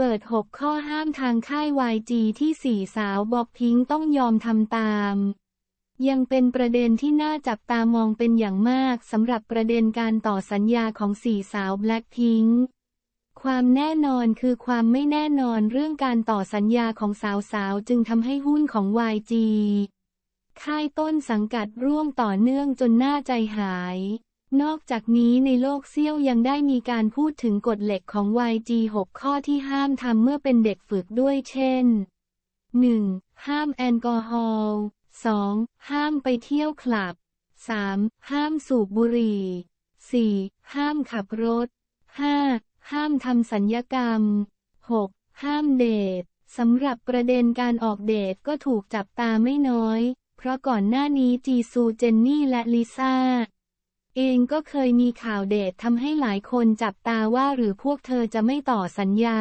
เปิด 6 ข้อห้ามทางค่าย YG ที่สี่สาวบอกพิงต้องยอมทำตาม ยังเป็นประเด็นที่น่าจับตามองเป็นอย่างมากสำหรับประเด็นการต่อสัญญาของสี่สาวแบล็คพิงค์ความแน่นอนคือความไม่แน่นอนเรื่องการต่อสัญญาของสาวๆ จึงทำให้หุ้นของ YG ค่ายต้นสังกัดร่วงต่อเนื่องจนน่าใจหาย นอกจากนี้ในโลกเซี่ยวยังได้มีการพูดถึงกฎเหล็กของ YG 6 ข้อที่ห้ามทำเมื่อเป็นเด็กฝึกด้วยเช่น 1. ห้ามแอลกอฮอล์ 2. ห้ามไปเที่ยวคลับ 3. ห้ามสูบบุหรี่ 4. ห้ามขับรถ 5. ห้ามทำสัญญกรรม 6. ห้ามเดทสำหรับประเด็นการออกเดทก็ถูกจับตาไม่น้อย เพราะก่อนหน้านี้จีซูเจนนี่และลิซ่า เองก็เคยมีข่าวเดททำให้หลายคนจับตาว่าหรือพวกเธอจะไม่ต่อสัญญา